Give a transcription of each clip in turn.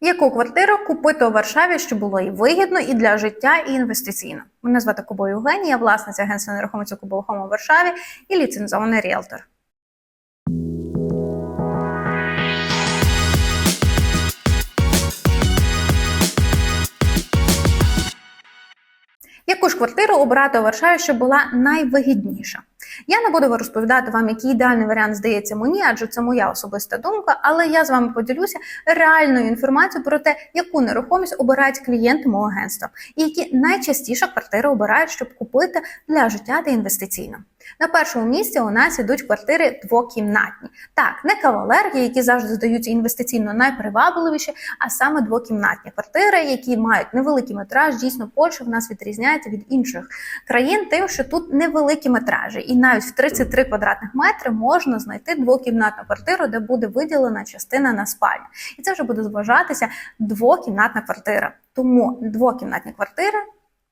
Яку квартиру купити у Варшаві, щоб було і вигідно, і для життя, і інвестиційно? Мене звати Кубо Євгенія, я власниця агентства нерухомості Кубо Хому у Варшаві і ліцензований ріелтор. Яку ж квартиру обрати у Варшаві, щоб була найвигідніша? Я не буду розповідати вам, який ідеальний варіант здається мені, адже це моя особиста думка. Але я з вами поділюся реальною інформацією про те, яку нерухомість обирають клієнти мого агентства, і які найчастіше квартири обирають, щоб купити для життя та інвестиційно. На першому місці у нас ідуть квартири двокімнатні. Так, не кавалерки, які завжди здаються інвестиційно найпривабливіші, а саме двокімнатні квартири, які мають невеликий метраж. Дійсно, Польща в нас відрізняється від інших країн, тим, що тут невеликі метражі, і навіть в 33 квадратних метри можна знайти двокімнатну квартиру, де буде виділена частина на спальню. І це вже буде зважатися двокімнатна квартира. Тому двокімнатні квартири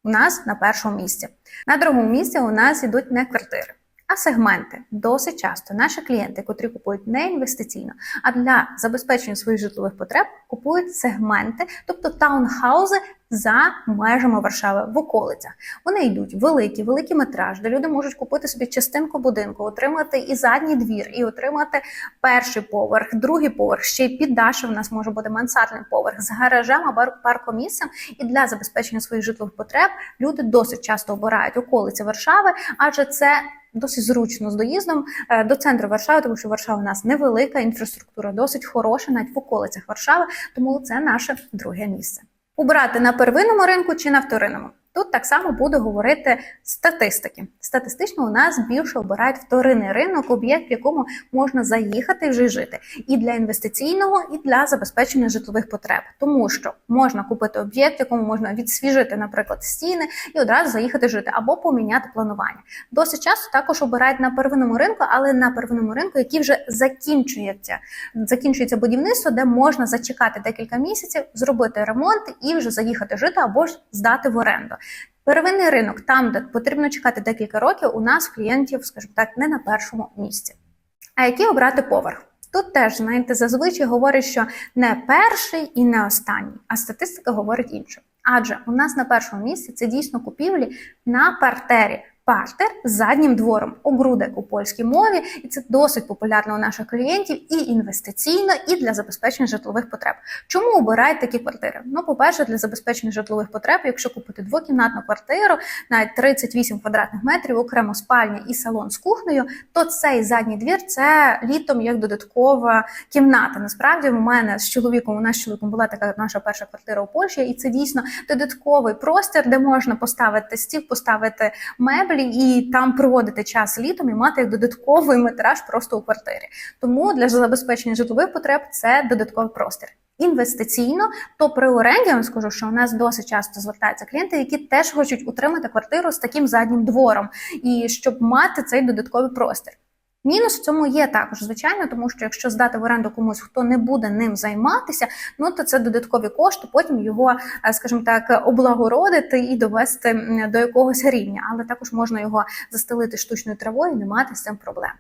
у нас на першому місці. На другому місці у нас ідуть не квартири, а сегменти. Досить часто наші клієнти, котрі купують не інвестиційно, а для забезпечення своїх житлових потреб, купують сегменти, тобто таунхаузи за межами Варшави в околицях. Вони йдуть великі, великий метраж, де люди можуть купити собі частинку будинку, отримати і задній двір, і отримати перший поверх, другий поверх. Ще й під Даші в нас може бути мансардний поверх з гаражем або паркомісцем. І для забезпечення своїх житлових потреб люди досить часто обирають околиці Варшави, адже це. Досить зручно з доїздом е, до центру Варшави, тому що Варшава у нас невелика, інфраструктура досить хороша, навіть в околицях Варшави, тому це наше друге місце. Убрати на первинному ринку чи на вторинному. Тут так само буду говорити статистики. Статистично у нас більше обирають вторинний ринок, об'єкт, в якому можна заїхати вже жити, і для інвестиційного, і для забезпечення житлових потреб, тому що можна купити об'єкт, якому можна відсвіжити, наприклад, стіни і одразу заїхати жити або поміняти планування. Досить часто також обирають на первинному ринку, але на первинному ринку, який вже закінчується, закінчується будівництво, де можна зачекати декілька місяців, зробити ремонт і вже заїхати жити або ж здати в оренду. Первинний ринок, там, де потрібно чекати декілька років, у нас клієнтів, скажімо так, не на першому місці. А який обрати поверх? Тут теж, знаєте, зазвичай говорять, що не перший і не останній, а статистика говорить інше. Адже у нас на першому місці це дійсно купівлі на партері. Партер з заднім двором, огрудек у польській мові, і це досить популярно у наших клієнтів і інвестиційно, і для забезпечення житлових потреб. Чому обирають такі квартири? Ну, по-перше, для забезпечення житлових потреб, якщо купити двокімнатну квартиру, навіть 38 квадратних метрів, окремо спальня і салон з кухнею, то цей задній двір це літом як додаткова кімната. Насправді, у мене з чоловіком, у нас з чоловіком була така наша перша квартира у Польщі, і це дійсно додатковий простір, де можна поставити стіл, поставити меблі і там проводити час літом і мати додатковий метраж просто у квартирі. Тому для забезпечення житлових потреб це додатковий простір. Інвестиційно, то при оренді я вам скажу, що у нас досить часто звертаються клієнти, які теж хочуть утримати квартиру з таким заднім двором, і щоб мати цей додатковий простір. Мінус в цьому є також, звичайно, тому що якщо здати в оренду комусь, хто не буде ним займатися, ну то це додаткові кошти, потім його, скажімо так, облагородити і довести до якогось рівня, але також можна його застелити штучною травою і не мати з цим проблем.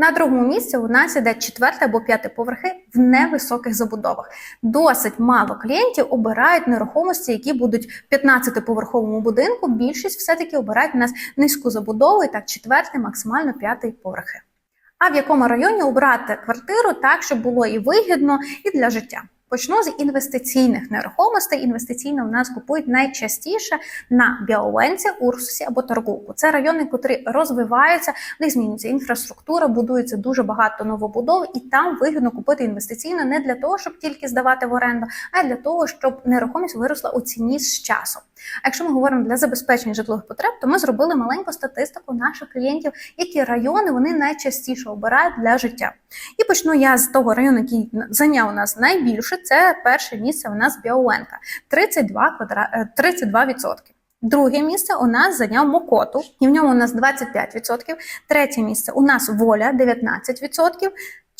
На другому місці у нас іде четвертий або п'ятий поверхи в невисоких забудовах. Досить мало клієнтів обирають нерухомості, які будуть в 15-поверховому будинку. Більшість все-таки обирають у нас низьку забудову, і так четвертий, максимально п'ятий поверхи. А в якому районі обрати квартиру так, щоб було і вигідно, і для життя? Почну з інвестиційних нерухомостей. Інвестиційно в нас купують найчастіше на Біауенці, Урсусі або Торгуку. Це райони, котрі розвиваються, в них змінюється інфраструктура, будується дуже багато новобудов, і там вигідно купити інвестиційно не для того, щоб тільки здавати в оренду, а для того, щоб нерухомість виросла у ціні з часом. А якщо ми говоримо для забезпечення житлових потреб, то ми зробили маленьку статистику наших клієнтів, які райони вони найчастіше обирають для життя. І почну я з того району, який зайняв у нас найбільше. Це перше місце у нас Біауенка 32 квадра... 32%. Друге місце у нас зайняв Мокоту, і в ньому у нас 25%. Третє місце у нас Воля 19%.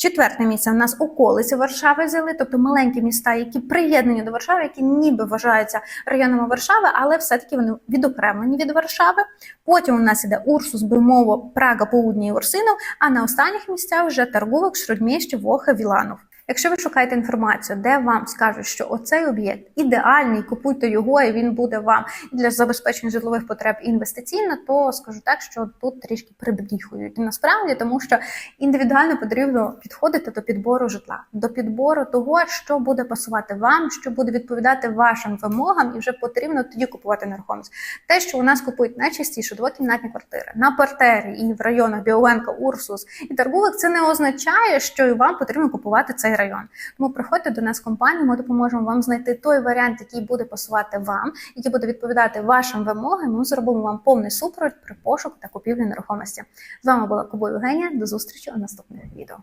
Четверте місце в нас околиці Варшави взяли, тобто маленькі міста, які приєднані до Варшави, які ніби вважаються районами Варшави, але все-таки вони відокремлені від Варшави. Потім у нас іде Урсус, Бимово, Прага, Поудні і Урсинов, а на останніх місцях вже Таргувок, Шрудміщ, Воха, Віланов. Якщо ви шукаєте інформацію, де вам скажуть, що оцей об'єкт ідеальний, купуйте його, і він буде вам для забезпечення житлових потреб інвестиційно, то скажу так, що тут трішки прибріхують насправді, тому що індивідуально потрібно підходити до підбору житла, до підбору того, що буде пасувати вам, що буде відповідати вашим вимогам, і вже потрібно тоді купувати нерухомість. Те, що у нас купують найчастіше двокімнатні квартири на партері і в районах Біоленка, Урсус і торгових, це не означає, що вам потрібно купувати цей район. Тому приходьте до нас в компанію, ми допоможемо вам знайти той варіант, який буде пасувати вам, який буде відповідати вашим вимогам. Ми зробимо вам повний супровід при пошуку та купівлі нерухомості. З вами була Кубо Євгенія. До зустрічі у наступних відео.